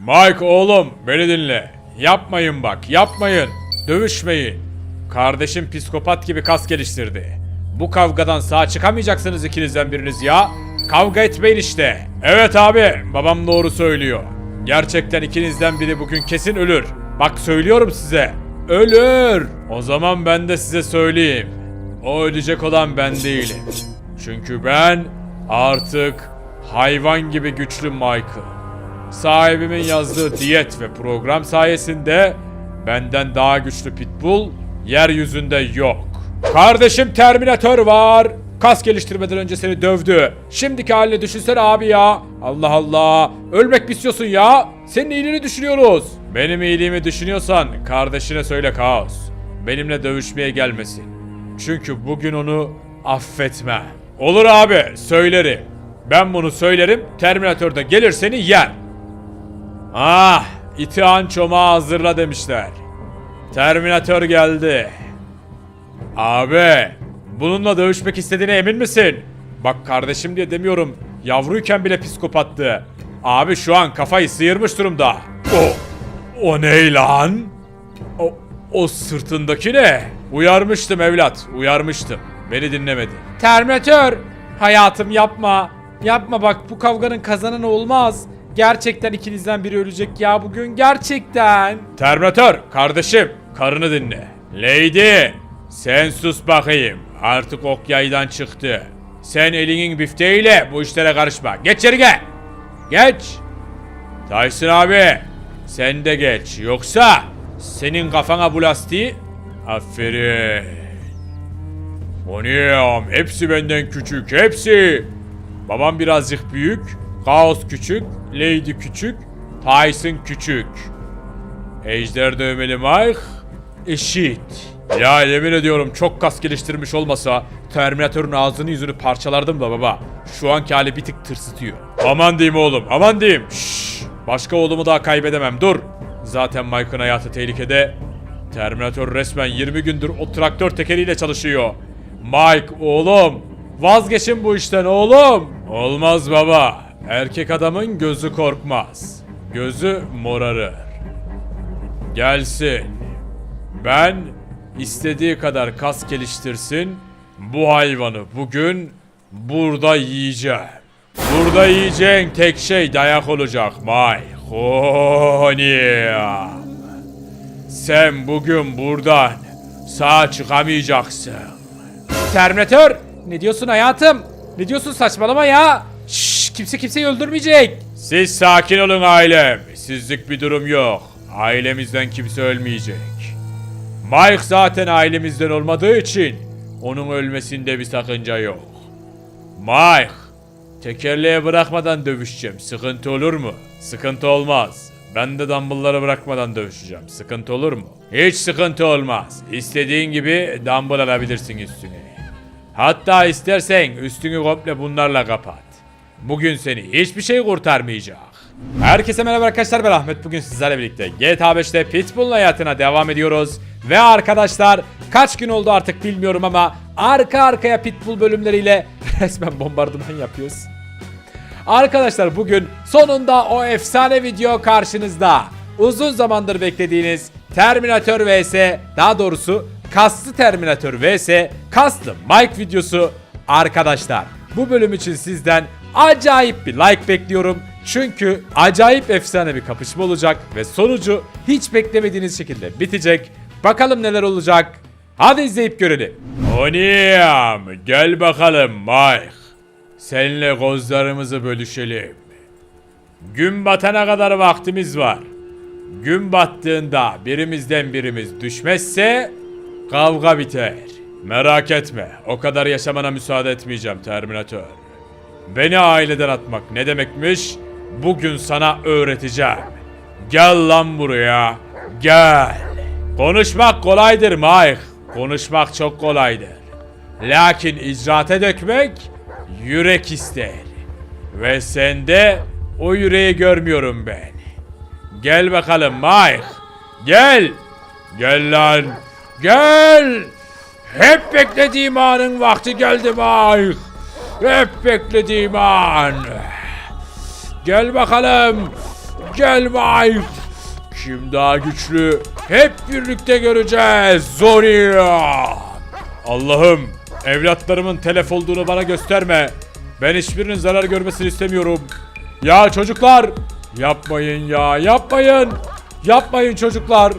Mike oğlum beni dinle. Yapmayın bak yapmayın. Dövüşmeyin. Kardeşim psikopat gibi kas geliştirdi. Bu kavgadan sağ çıkamayacaksınız ikinizden biriniz ya. Kavga etmeyin işte. Evet abi babam doğru söylüyor. Gerçekten ikinizden biri bugün kesin ölür. Bak söylüyorum size. Ölür. O zaman ben de size söyleyeyim. O ölecek olan ben değilim. Çünkü ben artık hayvan gibi güçlü Michael. Sahibimin yazdığı diyet ve program sayesinde benden daha güçlü pitbull yeryüzünde yok. Kardeşim Terminator var. Kas geliştirmeden önce seni dövdü. Şimdiki halini düşünsene abi ya. Allah Allah. Ölmek mi istiyorsun ya? Senin iyiliğini düşünüyoruz. Benim iyiliğimi düşünüyorsan kardeşine söyle Kaos. Benimle dövüşmeye gelmesin. Çünkü bugün onu affetmem. Olur abi söylerim. Ben bunu söylerim. Terminator da gelir seni yer. Ah, itihan çomağı hazırla demişler. Terminator geldi. Abi, bununla dövüşmek istediğine emin misin? Bak kardeşim diye demiyorum. Yavruyken bile psikopattı. Abi şu an kafayı sıyırmış durumda. O, o ne lan? O, o sırtındaki ne? Uyarmıştım evlat, uyarmıştım. Beni dinlemedi. Terminator, hayatım yapma. Yapma bak bu kavganın kazananı olmaz. Gerçekten ikinizden biri ölecek ya bugün gerçekten. Terminator kardeşim karını dinle. Lady sen sus bakayım. Artık ok yaydan çıktı. Sen elinin bifteğiyle bu işlere karışma. Geç içeri gel. Geç. Tyson abi sen de geç. Yoksa senin kafana bu lastiği... Aferin. Oniam hepsi benden küçük hepsi. Babam birazcık büyük, Kaos küçük, Lady küçük, Tyson küçük. Ejder dövmeli Mike eşit. Ya yemin ediyorum çok kas geliştirmiş olmasa Terminator'un ağzını yüzünü parçalardım da baba. Şu anki hali bir tık tırsıtıyor. Aman diyeyim oğlum aman diyeyim. Şşş, başka oğlumu daha kaybedemem dur. Zaten Mike'ın hayatı tehlikede. Terminator resmen 20 gündür o traktör tekeriyle çalışıyor. Mike oğlum vazgeçin bu işten oğlum. Olmaz baba. Erkek adamın gözü korkmaz. Gözü morarır. Gelsin. Ben istediği kadar kas geliştirsin. Bu hayvanı bugün burada yiyeceğim. Burada yiyeceğin tek şey dayak olacak May. Honya. Sen bugün buradan sağ çıkamayacaksın. Terminator! Ne diyorsun hayatım? Ne diyorsun saçmalama ya? Şşş kimse kimseyi öldürmeyecek. Siz sakin olun ailem. Sizlik bir durum yok. Ailemizden kimse ölmeyecek. Mike zaten ailemizden olmadığı için onun ölmesinde bir sakınca yok. Mike, tekerleğe bırakmadan dövüşeceğim. Sıkıntı olur mu? Sıkıntı olmaz. Ben de dumbbellları bırakmadan dövüşeceğim. Sıkıntı olur mu? Hiç sıkıntı olmaz. İstediğin gibi dumbbell alabilirsin üstüne. Hatta istersen üstünü komple bunlarla kapat. Bugün seni hiçbir şey kurtarmayacak. Herkese merhaba arkadaşlar ben Ahmet. Bugün sizlerle birlikte GTA 5'te Pitbull'un hayatına devam ediyoruz. Ve arkadaşlar kaç gün oldu artık bilmiyorum ama arka arkaya Pitbull bölümleriyle resmen bombardıman yapıyoruz. Arkadaşlar bugün sonunda o efsane video karşınızda. Uzun zamandır beklediğiniz Terminator vs daha doğrusu kaslı Terminator vs kaslı Mike videosu arkadaşlar. Bu bölüm için sizden acayip bir like bekliyorum. Çünkü acayip efsane bir kapışma olacak ve sonucu hiç beklemediğiniz şekilde bitecek. Bakalım neler olacak. Hadi izleyip görelim. Oniam gel bakalım Mike. Seninle kozlarımızı bölüşelim. Gün batana kadar vaktimiz var. Gün battığında birimizden birimiz düşmezse kavga biter. Merak etme, o kadar yaşamana müsaade etmeyeceğim Terminator. Beni aileden atmak ne demekmiş? Bugün sana öğreteceğim. Gel lan buraya. Gel. Konuşmak kolaydır Mike. Konuşmak çok kolaydır. Lakin icraate dökmek yürek ister. Ve sende o yüreği görmüyorum ben. Gel bakalım Mike. Gel. Gel lan. Gel. Hep beklediğim anın vakti geldi Mike. Hep beklediğim an. Gel bakalım. Gel Mike. Kim daha güçlü? Hep birlikte göreceğiz. Zonya. Allah'ım evlatlarımın telef olduğunu bana gösterme. Ben hiçbirinin zarar görmesini istemiyorum. Ya çocuklar yapmayın ya yapmayın. Yapmayın çocuklar.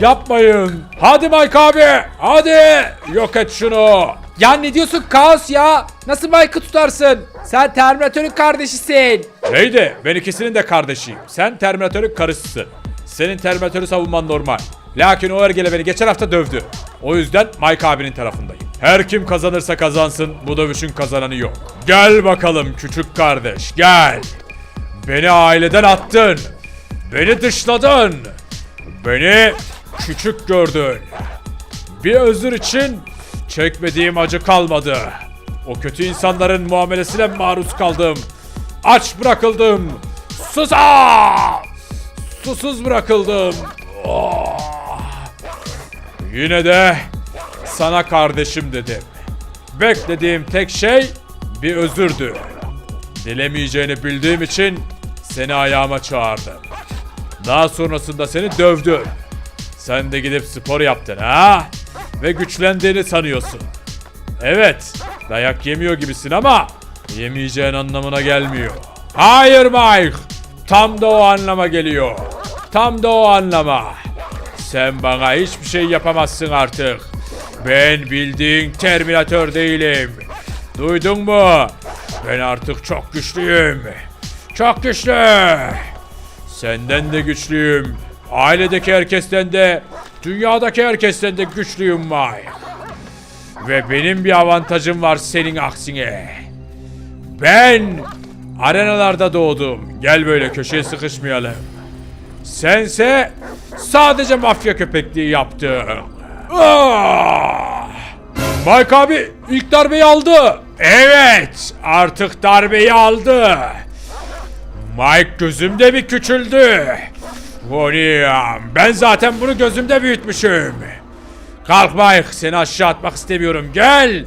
Yapmayın. Hadi Mike abi. Hadi. Yok et şunu. Ya ne diyorsun kaos ya? Nasıl Mike'ı tutarsın? Sen Terminator'un kardeşisin. Neydi? Ben ikisinin de kardeşiyim. Sen Terminator'un karısısın. Senin Terminator'u savunman normal. Lakin o ergele beni geçen hafta dövdü. O yüzden Mike abinin tarafındayım. Her kim kazanırsa kazansın bu dövüşün kazananı yok. Gel bakalım küçük kardeş gel. Beni aileden attın. Beni dışladın. Beni küçük gördün. Bir özür için çekmediğim acı kalmadı. O kötü insanların muamelesine maruz kaldım. Aç bırakıldım. Susa! Susuz bırakıldım. Oh! Yine de sana kardeşim dedim. Beklediğim tek şey bir özürdü. Dilemeyeceğini bildiğim için seni ayağıma çağırdım. Daha sonrasında seni dövdüm. Sen de gidip spor yaptın ha? Ve güçlendiğini sanıyorsun. Evet, dayak yemiyor gibisin ama yemeyeceğin anlamına gelmiyor. Hayır Mike, tam da o anlama geliyor. Tam da o anlama. Sen bana hiçbir şey yapamazsın artık. Ben bildiğin Terminator değilim. Duydun mu? Ben artık çok güçlüyüm. Çok güçlü. Senden de güçlüyüm. Ailedeki herkesten de, dünyadaki herkesten de güçlüyüm Mike. Ve benim bir avantajım var senin aksine. Ben arenalarda doğdum. Gel böyle köşeye sıkışmayalım. Sense sadece mafya köpekliği yaptın. Ah! Mike abi ilk darbeyi aldı. Evet artık darbeyi aldı. Mike gözümde bir küçüldü. Voniam ben zaten bunu gözümde büyütmüşüm. Kalk Mike seni aşağı atmak istemiyorum gel.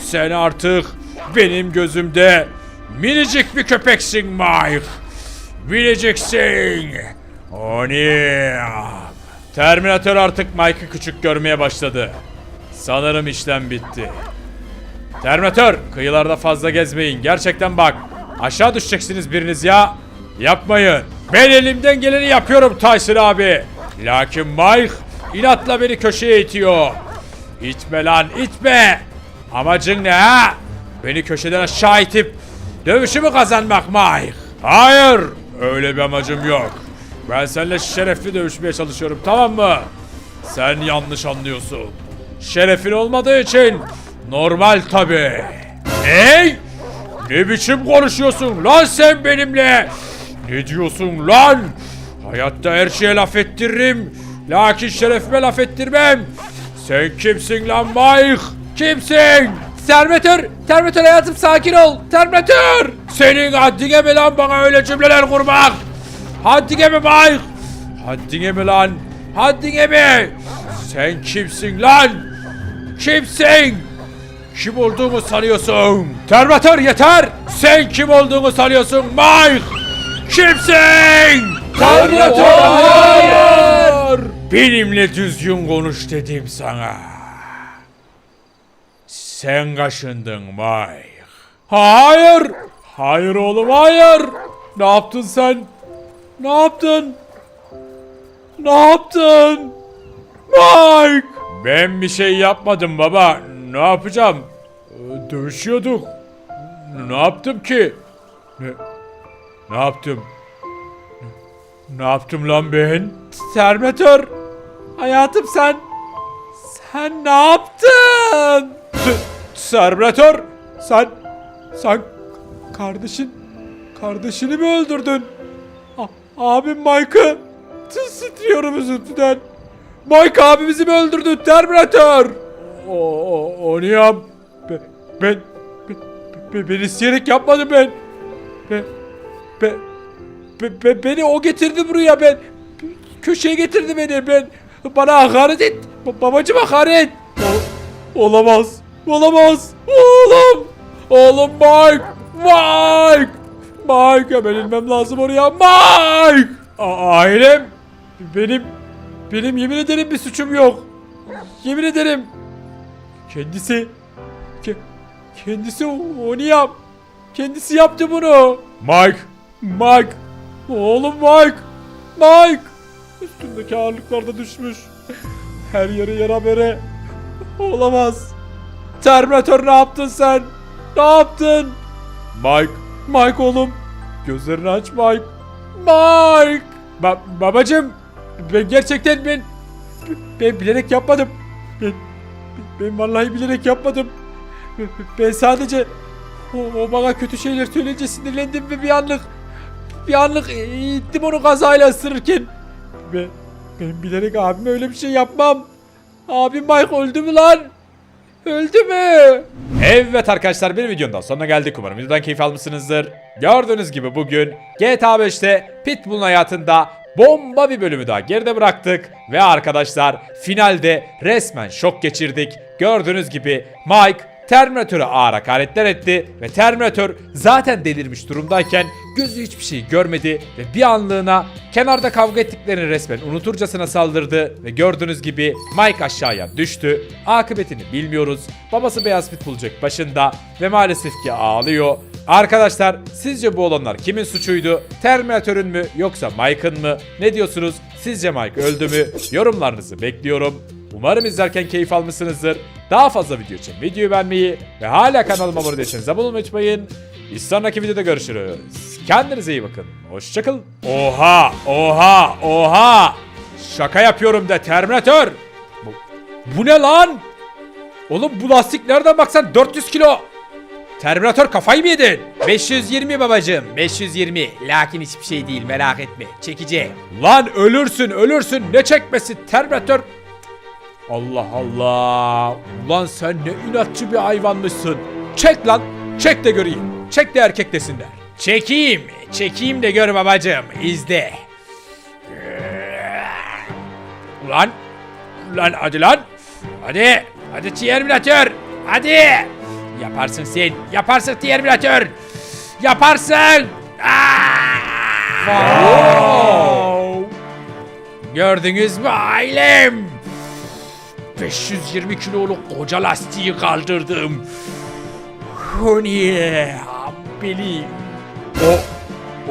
Sen artık benim gözümde minicik bir köpeksin Mike. Miniciksin. Oniam. Terminator artık Mike'ı küçük görmeye başladı. Sanırım işlem bitti. Terminator kıyılarda fazla gezmeyin. Gerçekten bak aşağı düşeceksiniz biriniz ya. Yapmayın. Ben elimden geleni yapıyorum Tyson abi. Lakin Mike inatla beni köşeye itiyor. İtme lan itme. Amacın ne ha? Beni köşeden aşağı itip dövüşümü kazanmak Mike. Hayır öyle bir amacım yok. Ben seninle şerefli dövüşmeye çalışıyorum tamam mı? Sen yanlış anlıyorsun. Şerefin olmadığı için normal tabi. Ey! Ne biçim konuşuyorsun lan sen benimle? Ne diyorsun lan? Hayatta her şeye laf ettiririm. Lakin şerefime laf ettirmem. Sen kimsin lan Mike? Kimsin? Terminator, Terminator hayatım sakin ol. Terminator. Senin haddine mi lan bana öyle cümleler kurmak? Haddine mi Mike? Haddine mi lan? Haddine mi? Sen kimsin lan? Kimsin? Kim olduğumu sanıyorsun? Terminator yeter! Sen kim olduğunu sanıyorsun Mike? Kimsin? Terminator, hayır! Benimle düzgün konuş dedim sana. Sen kaşındın Mike. Hayır! Hayır oğlum hayır! Ne yaptın sen? Ne yaptın? Ne yaptın? Mike! Ben bir şey yapmadım baba. Ne yapacağım? Ee, Dövüşüyorduk. Ne yaptım ki? Ne, ne yaptım? Ne yaptım lan ben? Terminator! Hayatım sen... Sen ne yaptın? Terminator! Sen... Sen... Kardeşin... Kardeşini mi öldürdün? A- abim Mike'ı... Titriyorum üzüntüden. Mike abimizi mi öldürdün Terminator? O, o, onu yap. Ben... Ben... Ben, ben, ben isteyerek yapmadım ben. Ben... Ben... Be- be- beni o getirdi buraya ben köşeye getirdi beni ben bana hakaret et Ba- babacım hakaret O- olamaz olamaz oğlum oğlum Mike Mike Mike hemen inmem lazım oraya. Mike! A- ailem. Benim, benim yemin ederim bir suçum yok. Yemin ederim. Kendisi, ke- kendisi onu yap. Kendisi yaptı bunu. Mike, Mike. Oğlum Mike. Mike. Üstündeki ağırlıklar da düşmüş. Her yere yara bere. Olamaz. Terminator ne yaptın sen? Ne yaptın? Mike. Mike oğlum. Gözlerini aç Mike. Mike. Ba babacım. Ben gerçekten ben ben bilerek yapmadım. Ben ben vallahi bilerek yapmadım. Ben sadece o, o bana kötü şeyler söyleyince sinirlendim ve bir anlık bir anlık ittim onu kazayla ısırırken. Ben, ben bilerek abime öyle bir şey yapmam. Abim Mike öldü mü lan? Öldü mü? Evet arkadaşlar bir videonun daha sonuna geldik. Umarım videodan keyif almışsınızdır. Gördüğünüz gibi bugün GTA 5'te Pitbull'un hayatında bomba bir bölümü daha geride bıraktık. Ve arkadaşlar finalde resmen şok geçirdik. Gördüğünüz gibi Mike Terminator'a ağır hakaretler etti ve Terminator zaten delirmiş durumdayken gözü hiçbir şey görmedi ve bir anlığına kenarda kavga ettiklerini resmen unuturcasına saldırdı ve gördüğünüz gibi Mike aşağıya düştü. Akıbetini bilmiyoruz. Babası beyaz pitbullcuk başında ve maalesef ki ağlıyor. Arkadaşlar sizce bu olanlar kimin suçuydu? Terminator'un mü yoksa Mike'ın mı? Ne diyorsunuz? Sizce Mike öldü mü? Yorumlarınızı bekliyorum. Umarım izlerken keyif almışsınızdır. Daha fazla video için videoyu beğenmeyi ve hala kanalıma abone değilseniz abone olmayı unutmayın. Bir sonraki videoda görüşürüz. Kendinize iyi bakın. Hoşçakalın. Oha! Oha! Oha! Şaka yapıyorum de Terminator. Bu, bu ne lan? Oğlum bu lastik nereden baksan 400 kilo. Terminator kafayı mı yedin? 520 babacım 520 lakin hiçbir şey değil merak etme çekici. Lan ölürsün ölürsün ne çekmesi Terminator. Allah Allah. Ulan sen ne inatçı bir hayvanmışsın. Çek lan. Çek de göreyim. Çek de erkek desinler. Çekeyim çekeyim de gör babacım izle. Ulan. Ulan hadi lan. Hadi hadi Terminator hadi. Yaparsın sen yaparsın Terminator. Yaparsın. Wow. Gördünüz mü ailem? 520 kiloluk koca lastiği kaldırdım. Oh yeah, belim. O.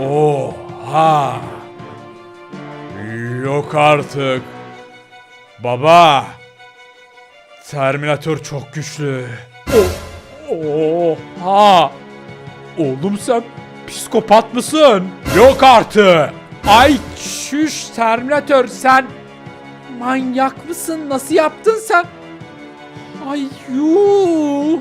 Oha. Yok artık. Baba. Terminator çok güçlü. O. Oha. Oğlum sen psikopat mısın? Yok artık. Ay çüş Terminator sen manyak mısın? Nasıl yaptın sen? Ay yuh.